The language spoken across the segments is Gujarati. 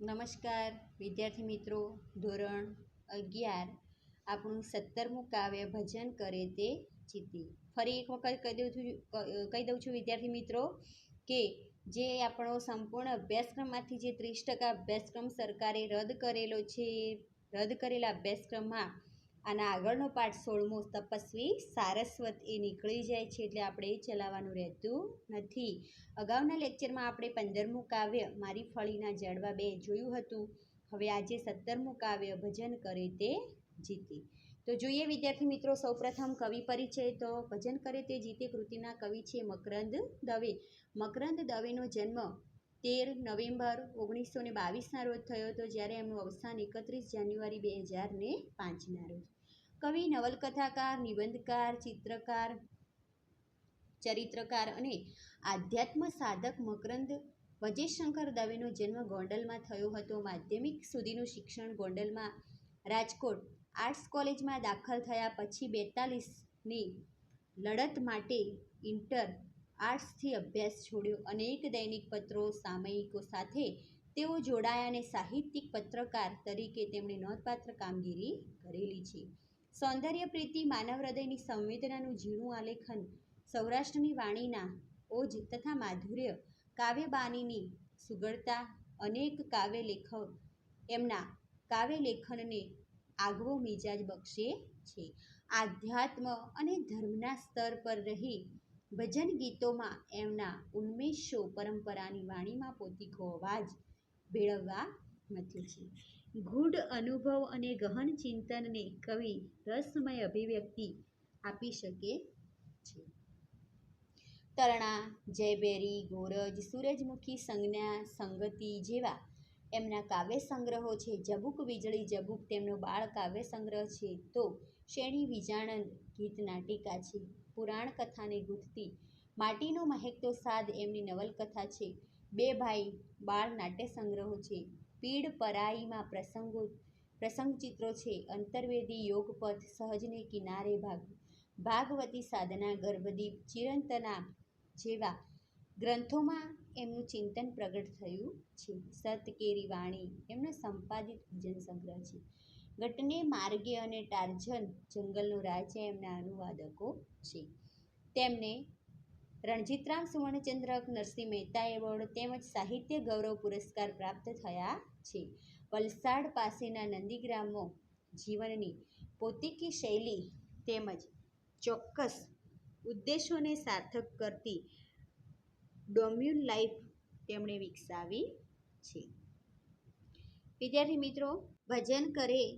નમસ્કાર, વિદ્યાર્થી મિત્રો. ધોરણ અગિયાર. આપણું સત્તરમું કાવ્ય ભજન કરે તે જીતી. ફરી એક વખત કહી દઉં છું, કહી દઉં છું વિદ્યાર્થી મિત્રો કે જે આપણો સંપૂર્ણ અભ્યાસક્રમમાંથી જે ત્રીસ ટકા અભ્યાસક્રમ સરકારે રદ કરેલો છે, રદ કરેલા અભ્યાસક્રમમાં આના આગળનો પાઠ સોળમો તપસ્વી સારસ્વત એ નીકળી જાય છે એટલે આપણે એ ચલાવવાનું રહેતું નથી. અગાઉના લેક્ચરમાં આપણે પંદરમું કાવ્ય મારી ફળીના જડવા બે જોયું હતું. હવે આજે સત્તરમું કાવ્ય ભજન કરે તે જીતે. તો જોઈએ વિદ્યાર્થી મિત્રો, સૌપ્રથમ કવિ પરિચય તો ભજન કરે તે જીતે કૃતિના કવિ છે મકરંદ દવે. મકરંદ દવેનો જન્મ તેર નવેમ્બર ઓગણીસો ને બાવીસના રોજ થયો હતો જ્યારે એમનું અવસાન એકત્રીસ જાન્યુઆરી બે હજાર ને પાંચના રોજ કવિ, નવલકથાકાર, નિબંધકાર, ચિત્રકાર, ચરિત્રકાર અને આધ્યાત્મ સાધક મકરંદ વજેશંકર દવેનો જન્મ ગોંડલમાં થયો હતો. માધ્યમિક સુધીનું શિક્ષણ ગોંડલમાં રાજકોટ આર્ટ્સ કોલેજમાં દાખલ થયા પછી બેતાલીસની લડત માટે ઇન્ટર આર્ટ્સથી અભ્યાસ છોડ્યો. અનેક દૈનિક પત્રો, સામયિકો સાથે તેઓ જોડાયા અને સાહિત્યિક પત્રકાર તરીકે તેમણે નોંધપાત્ર કામગીરી કરેલી છે. સૌંદર્ય પ્રીતિ માનવ હૃદયની સંવેદનાનું ઝીણું આલેખન, સૌરાષ્ટ્રની વાણીના ઓજ તથા માધુર્ય કાવ્યબાનીની સુગળતા અનેક કાવ્ય લેખક એમના કાવ્ય લેખનને આગવો મિજાજ બક્ષે છે. આધ્યાત્મ અને ધર્મના સ્તર પર રહી ભજન ગીતોમાં એમના ઉન્મેષો પરંપરાની વાણીમાં પોતીકો અવાજ ભેળવવા મથે છે. ગૂઢ અનુભવ અને ગહન ચિંતનને કવિ રસમય અભિવ્યક્તિ આપી શકે છે. તરણા, જયબેરી, ગોરજ, સૂરજમુખી, સંજ્ઞા, સંગતિ જેવા એમના કાવ્ય સંગ્રહો છે. જબુક વીજળી, જબુક તેમનો બાળ કાવ્ય સંગ્રહ છે. તો શ્રેણી વિજાણંદ ગીત નાટિકા છે. પુરાણ કથાને ગૂંથતી માટીનો મહેકતો સાદ એમની નવલકથા છે. બે ભાઈ બાળ નાટ્ય સંગ્રહો છે. પીડ પરાઈમાં પ્રસંગો, પ્રસંગચિત્રો છે. અંતર્વેદી યોગપથ સહજને કિનારે ભાગ, ભાગવતી સાધના, ગર્ભદીપ, ચિરંતના જેવા ગ્રંથોમાં એમનું ચિંતન પ્રગટ થયું છે. સતકેરી વાણી, એમનો સંપાદિત ભજન સંગ્રહ છે. ગટને માર્ગે અને ટાર્જન જંગલનો રાજા એમના અનુવાદકો છે. તેમને રણજીતરામ સુવર્ણચંદ્રક, નરસિંહ મહેતા એવોર્ડ તેમજ સાહિત્ય ગૌરવ પુરસ્કાર પ્રાપ્ત થયા છે. વલસાડ પાસેના નંદીગ્રામો જીવનની પોતીકી શૈલી તેમજ ચોક્કસ ઉદ્દેશોને સાર્થક કરતી ડોમ્યુન લાઈફ તેમણે વિકસાવી છે. વિદ્યાર્થી મિત્રો, ભજન કરે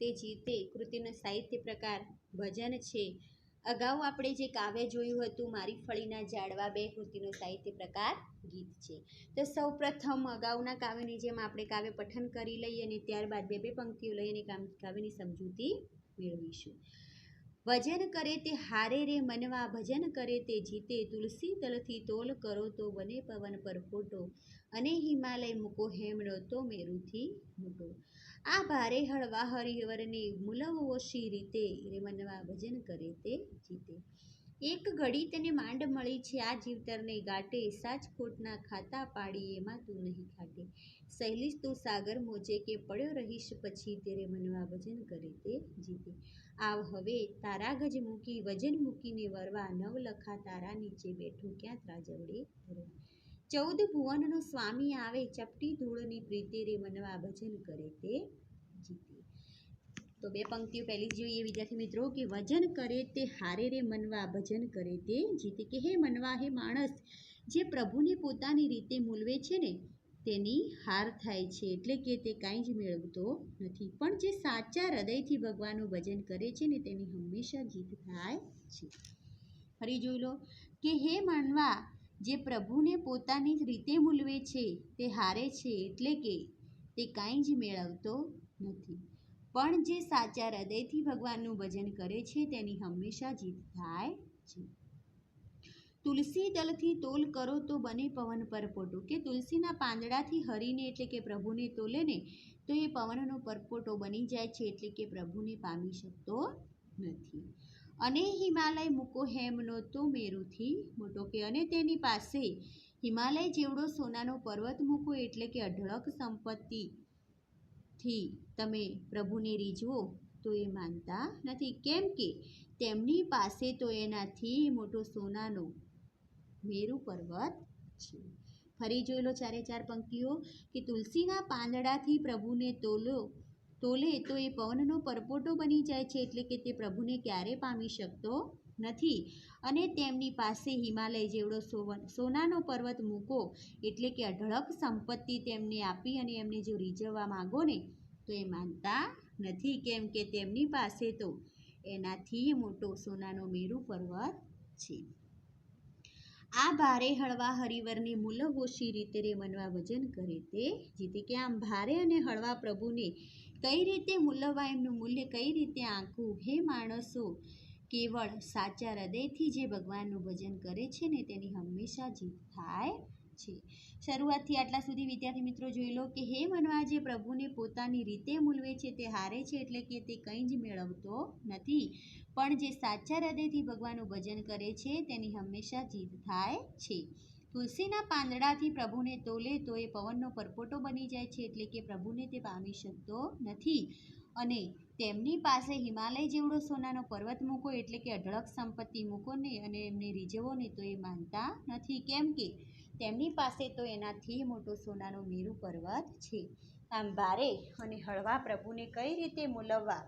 તે જીતે કૃતિનો સાહિત્ય પ્રકાર ભજન છે. અગાઉ આપણે જે કાવ્ય જોયું હતું, મારી ફળીના જાડવા બે કૃતિનો સાહિત્ય પ્રકાર ગીત છે. તો સૌ પ્રથમ અગાઉના કાવ્યની જેમ આપણે કાવ્ય પઠન કરી લઈએ અને ત્યારબાદ બે બે પંક્તિઓ લઈને કાવ્યની સમજૂતી મેળવીશું. ભજન કરે તે હારે રે મનવા, ભજન કરે તે જીતે, તુલસી તલથી તોલ કરો તો બને પવન પર ફોટો અને હિમાલય મૂકો હેમળો તો મેરુથી મોટો. આ ભારે હળવા હરિહરની મુલવોશી રીતે? રે મનવા ભજન કરે તે જીતે. એક ઘડી તેને માંડ મળી છે. આ જીવતરને ગાટે સાચ ખોટના ખાતા પાડી એમાં તું નહીં ખાટે. સહેલીશ તું સાગર મોજે કે પડ્યો રહીશ પછી તેરે મનવા ભજન કરે તે જીતે. આવ હવે તારા ગજ મૂકી વજન મૂકીને વરવા નવલખા તારા નીચે બેઠું ક્યાં ત્રાજવડે ધરવા ચૌદ ભુવનનો સ્વામી આવે, ચપટી ધૂળની પ્રીતે રે મનવા ભજન કરે તે જીતે. તો બે પંક્તિઓ પહેલી જોઈએ વિદ્યાર્થી મિત્રો, કે વજન કરે તે હારે રે મનવા ભજન કરે તે જીતે. કે હે મનવા, હે માણસ, જે પ્રભુને પોતાની રીતે મૂલવે છે ને, તેની હાર થાય છે, એટલે કે તે કાંઈ જ મેળવતો નથી. પણ જે સાચા હૃદયથી ભગવાનનું ભજન કરે છે ને, તેની હંમેશા જીત થાય છે. ફરી જોઈ લો, કે હે માનવા જે પ્રભુને પોતાની રીતે મૂલવે છે, તે હારે છે એટલે કે તે કાંઈ જ મેળવતો નથી. પણ જે સાચા હૃદયથી ભગવાનનું ભજન કરે છે, તેની હંમેશા જીત થાય છે. તુલસી દલથી તોલ કરો તો બને પવન પર પોટો કે તુલસીના પાંદડાથી હરીને એટલે કે પ્રભુને તોલે ને તો એ પવનનો પરપોટો બની જાય છે એટલે કે પ્રભુને પામી શકતો નથી. અને હિમાલય મૂકો હેમનો તો મેરુથી મોટો કે અને તેની પાસે હિમાલય જેવડો સોનાનો પર્વત મૂકો એટલે કે અઢળક સંપત્તિથી તમે પ્રભુને રીઝવો તો એ માનતા નથી. કેમ કે તેમની પાસે તો એનાથી મોટો સોનાનો મેરુ પર્વત છે. ફરી જોઈ લો ચારે ચાર પંક્તિઓ કે તુલસીના પાંદડાથી પ્રભુને તોલો તોલે તો એ પવનનો પરપોટો બની જાય છે એટલે કે તે પ્રભુને ક્યારે પામી શકતો નથી. અને તેમની પાસે હિમાલય જેવડો સોવન, સોનાનો પર્વત મૂકો એટલે કે અઢળક સંપત્તિ તેમને આપી અને એમને જો રીઝવવા માગો ને, તો એ માનતા નથી કેમ કે તેમની પાસે તો એનાથી મોટો સોનાનો મેરુ પર્વત છે. આ ભારે હળવા હરિવરની મૂલવોશી રીતે રે મનવા વજન કરે તે? જીતે કે આમ ભારે અને હળવા પ્રભુને કઈ રીતે મૂલવવા એમનું મૂલ્ય કઈ રીતે આંકવું? હે માણસો, કેવળ સાચા હૃદયથી જે ભગવાનનું ભજન કરે છે ને તેની હંમેશા જીત થાય છે. શરૂઆતથી આટલા સુધી વિદ્યાર્થી મિત્રો જોઈ લો કે હે મનવા, જે પ્રભુને પોતાની રીતે મૂલવે છે તે હારે છે એટલે કે તે કંઈ જ મેળવતો નથી. પણ જે સાચા હૃદયથી ભગવાનનું ભજન કરે છે તેની હંમેશા જીત થાય છે. તુલસીના પાંદડાથી પ્રભુને તોલે તો એ પવનનો પરપોટો બની જાય છે એટલે કે પ્રભુને તે પામી શકતો નથી. અને તેમની પાસે હિમાલય જેવડો સોનાનો પર્વત મૂકો એટલે કે અઢળક સંપત્તિ મૂકો ને અને એમને રીઝવો ને તો એ માનતા નથી. કેમ કે તેમની પાસે તો એનાથી મોટો સોનાનો મેરુ પર્વત છે. આમ ભારે અને હળવા પ્રભુને કઈ રીતે મૂલવવા?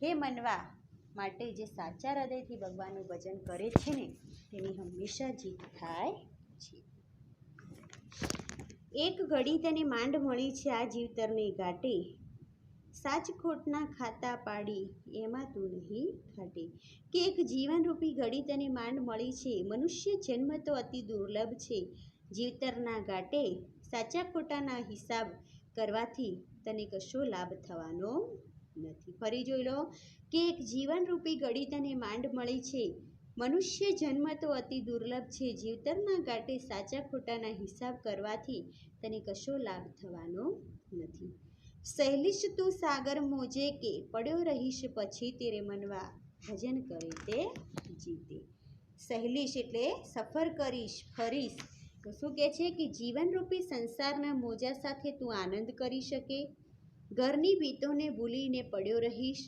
હે મનવા! માટે જે સાચા હૃદયથી ભગવાનનું ભજન કરે છે ને, તેની હંમેશા જીત થાય છે. એક ઘડી તને માંડ મળી છે આ જીવતરની ઘાટે. સાચ ખોટના ખાતા પાડી, એમાં તું નહીં ખાટે. કે એક જીવનરૂપી ઘડી તને માંડ મળી છે. મનુષ્ય જન્મ તો અતિ દુર્લભ છે. જીવતરના ઘાટે સાચા ખોટાના હિસાબ કરવાથી તને કશો લાભ થવાનો નથી. ફરી જોઈ લો. કે એક જીવનરૂપી ઘડી તને માંડ મળી છે. મનુષ્ય જન્મ તો અતિ દુર્લભ છે. જીવતરના ઘાટે સાચા ખોટાના હિસાબ કરવાથી તને કશો લાભ થવાનો નથી. સહેલીશ તું સાગર મોજે કે પડ્યો રહીશ પછી તેરે મનવા ભજન કરે તે જીતે. સહેલીશ એટલે સફર કરીશ, ફરીશ. તો શું કહે છે કે જીવનરૂપી સંસારના મોજા સાથે તું આનંદ કરી શકે? ઘરની ભીતોને ભૂલીને પડ્યો રહીશ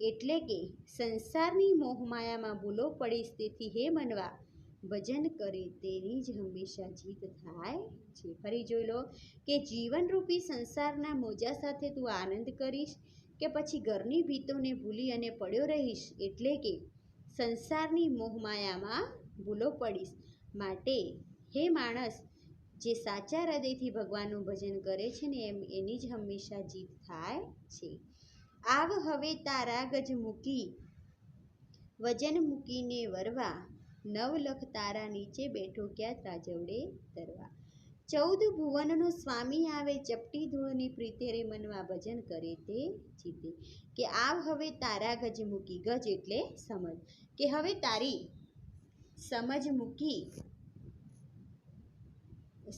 એટલે કે સંસારની મોહમાયામાં ભૂલો પડીશ તેથી હે મનવા. ભજન કરે તેની જ હંમેશા જીત થાય છે. ફરી જોઈ લો કે જીવનરૂપી સંસારના મોજા સાથે તું આનંદ કરીશ કે પછી ઘરની ભીતોને ભૂલી અને પડ્યો રહીશ એટલે કે સંસારની મોહમાયામાં ભૂલો પડીશ. માટે હે માણસ, જે સાચા હૃદયથી ભગવાનનું ભજન કરે છે ને એમ એની જ હંમેશા જીત થાય છે. આવ હવે તારા ગજ મૂકી. વજન મૂકીને વરવા નવલખ તારા નીચે બેઠો ક્યાં ત્રાજવડે તરવા. ચૌદ ભુવનનો સ્વામી આવે ચપટી ધૂળની પ્રીતે રે મનવા ભજન કરે તે જીતે. કે આવ હવે તારા ગજ મૂકી, ગજ એટલે સમજ. કે હવે તારી સમજ મૂકી.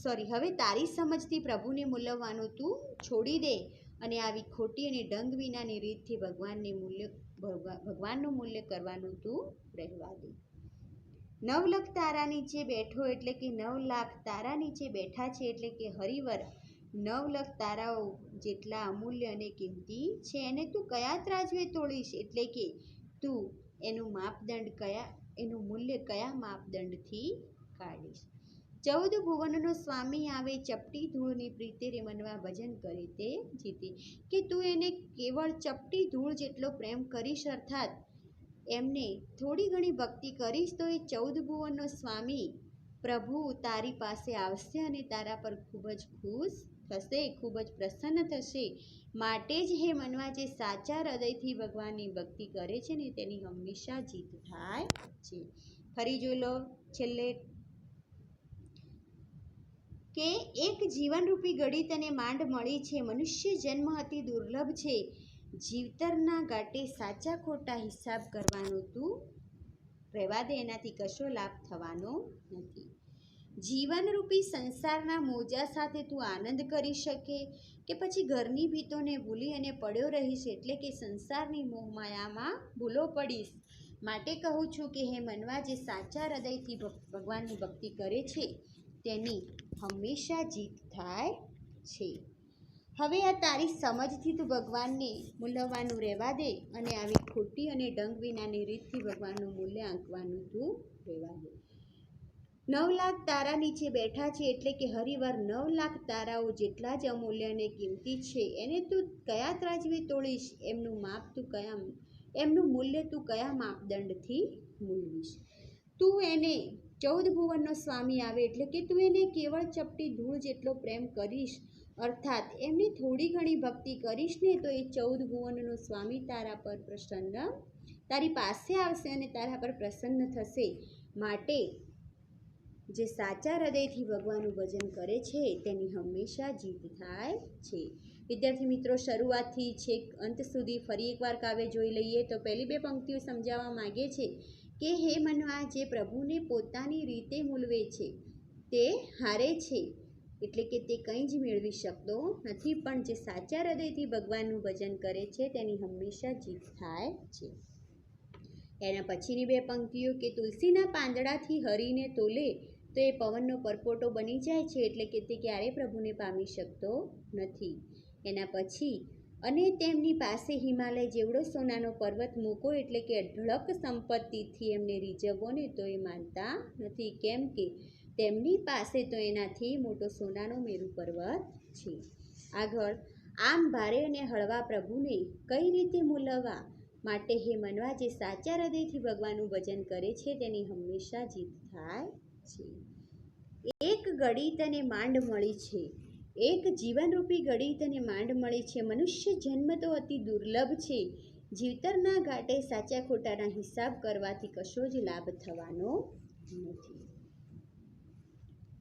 સોરી, હવે તારી સમજથી પ્રભુને મૂલવવાનું તું છોડી દે. અને આવી ખોટી અને ડંગ વિનાની રીતથી ભગવાનને મૂલ્ય, ભગવા- ભગવાનનું મૂલ્ય કરવાનું તું રહેવા દે. નવલખ તારા નીચે બેઠો એટલે કે નવ લાખ તારા નીચે બેઠા છે એટલે કે હરિવર, નવલખ તારાઓ જેટલા અમૂલ્ય અને કિંમતી છે એને તું કયા ત્રાજવે તોડીશ? એટલે કે તું એનું માપદંડ કયા, એનું મૂલ્ય કયા માપદંડથી કાઢીશ? ચૌદ ભુવનનો સ્વામી આવે ચપટી ધૂળની પ્રીતે રે મનવા ભજન કરે તે જીતે. કે તું એને કેવળ ચપટી ધૂળ જેટલો પ્રેમ કરીશ અર્થાત એમને થોડી ઘણી ભક્તિ કરીશ તો એ ચૌદ ભુવનનો સ્વામી, પ્રભુ, તારી પાસે આવશે અને તારા પર ખૂબ જ ખુશ થશે, ખૂબ જ પ્રસન્ન થશે. માટે જ હે મનવા જે સાચા હૃદયથી ભગવાનની ભક્તિ કરે છે ને તેની હંમેશા જીત થાય છે. ફરી જોઈ લો છેલ્લે કે એક જીવનરૂપી ઘડી તને માંડ મળી છે. મનુષ્ય જન્મ અતિ દુર્લભ છે. જીવતરના ગાટે સાચા ખોટા હિસાબ કરવાનો તું રહેવા દે. એનાથી કશો લાભ થવાનો નથી. જીવનરૂપી સંસારના મોજા સાથે તું આનંદ કરી શકે કે પછી ઘરની ભીતોને ભૂલી અને પડ્યો રહીશ એટલે કે સંસારની મોહમાયામાં ભૂલો પડીશ? માટે કહું છું કે હે મનવા, જે સાચા હૃદયથી ભગ- ભગવાનની ભક્તિ કરે છે તેની હંમેશા જીત થાય છે. હવે આ તારી સમજથી તું ભગવાનને મૂલવવાનું રહેવા દે અને આવી ખોટી અને ડંગ વિનાની રીતથી ભગવાનનું મૂલ્ય આંકવાનું તું રહેવા દે. નવ લાખ તારા નીચે બેઠા છે એટલે કે હરિવાર નવ લાખ તારાઓ જેટલા જ અમૂલ્ય અને કિંમતી છે. એને તું કયા ત્રાજવે તોડીશ? એમનું માપ તું કયા, એમનું મૂલ્ય તું કયા માપદંડથી મૂલવીશ? તું એને ચૌદ ભુવનનો સ્વામી આવે એટલે કે તું એને કેવળ ચપટી ધૂળ જેટલો પ્રેમ કરીશ, અર્થાત એમની થોડી ઘણી ભક્તિ કરીશ ને તો એ ચૌદ ભુવનનો સ્વામી તારા પર પ્રસન્ન, તારી પાસે આવશે અને તારા પર પ્રસન્ન થશે. માટે જે સાચા હૃદયથી ભગવાનનું ભજન કરે છે, તેની હંમેશા જીત થાય છે. વિદ્યાર્થી મિત્રો, શરૂઆતથી છેક અંત સુધી ફરી એકવાર કાવ્ય જોઈ લઈએ તો પહેલી બે પંક્તિઓ સમજાવવા માગે છે કે હે મનવા, જે પ્રભુને પોતાની રીતે મૂલવે છે, તે હારે છે, એટલે કે તે કંઈ જ મેળવી શકતો નથી, પણ જે સાચા હૃદયથી ભગવાનનું ભજન કરે છે, તેની હંમેશા જીત થાય છે. એના પછીની બે પંક્તિઓ કે તુલસીના પાંદડાથી હરીને તોલે, તો એ પવનનો પરપોટો બની જાય છે, એટલે કે તે ક્યારેય પ્રભુને પામી શકતો નથી. એના પછી અને તેમની પાસે હિમાલય જેવડો સોનાનો પર્વત મૂકો એટલે કે અઢળક સંપત્તિથી એમને રીઝવો ને તો એ માનતા નથી. કેમ કે તેમની પાસે તો એનાથી મોટો સોનાનો મેરુ પર્વત છે. આગળ, આમ ભારે અને હળવા પ્રભુને કઈ રીતે મૂલવવા માટે હે મનવા જે સાચા હૃદયથી ભગવાનનું ભજન કરે છે તેની હંમેશા જીત થાય છે. એક ઘડી તને માંડ મળી છે. એક જીવનરૂપી ઘડી તને માંડ મળી છે. મનુષ્ય જન્મ તો અતિ દુર્લભ છે. જીવતરના ઘાટે સાચા ખોટાના હિસાબ કરવાથી કશો જ લાભ થવાનો નથી.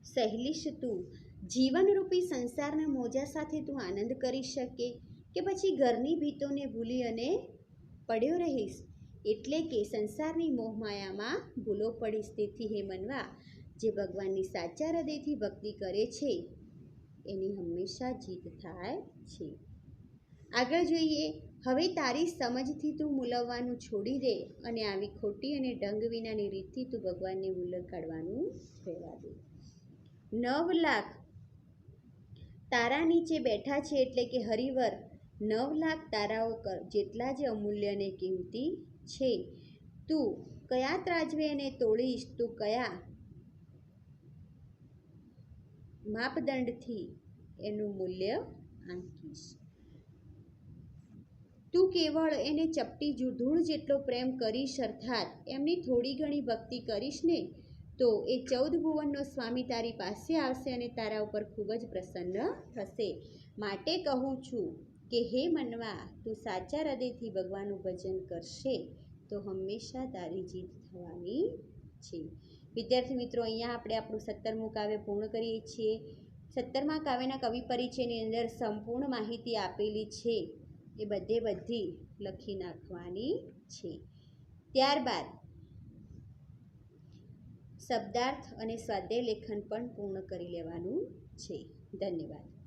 સહેલીશ તું. જીવનરૂપી સંસારના મોજા સાથે તું આનંદ કરી શકે કે પછી ઘરની ભીતોને ભૂલી અને પડ્યો રહીશ? એટલે કે સંસારની મોહમાયામાં ભૂલો પડીશ. તેથી હે મનવા, જે ભગવાનની સાચા હૃદયથી ભક્તિ કરે છે એની હંમેશા જીત થાય છે. આગળ જોઈએ, હવે તારી સમજથી તું મૂલવવાનું છોડી દે અને આવી ખોટી અને ડંગ વિનાની રીતથી તું ભગવાનને મૂલક કાઢવાનું રહેવા દે. નવ લાખ તારા નીચે બેઠા છે એટલે કે હરિવર, નવ લાખ તારાઓ કર જેટલા જ અમૂલ્ય અને કિંમતી છે. તું કયા ત્રાજવે એને તોડીશ? તું કયા માપદંડથી એનું મૂલ્ય આંકીશ. તું કેવળ એને ચપટી જુધૂળ જેટલો પ્રેમ કરીશ અર્થાત એમની થોડી ઘણી ભક્તિ કરીશ ને, તો એ ચૌદ ભુવનનો સ્વામી તારી પાસે આવશે અને તારા ઉપર ખૂબ જ પ્રસન્ન થશે. માટે કહું છું કે હે મનવા, તું સાચા હૃદયથી ભગવાનનું ભજન કરશે, તો હંમેશા તારી જીત થવાની છે. વિદ્યાર્થી મિત્રો, અહીંયા આપણે આપણું સત્તરમું કાવ્ય પૂર્ણ કરીએ છીએ. સત્તરમા કાવ્યના કવિ પરિચયની અંદર સંપૂર્ણ માહિતી આપેલી છે. એ બધે બધી લખી નાખવાની છે. ત્યારબાદ શબ્દાર્થ અને સ્વાધ્યાય લેખન પણ પૂર્ણ કરી લેવાનું છે. ધન્યવાદ.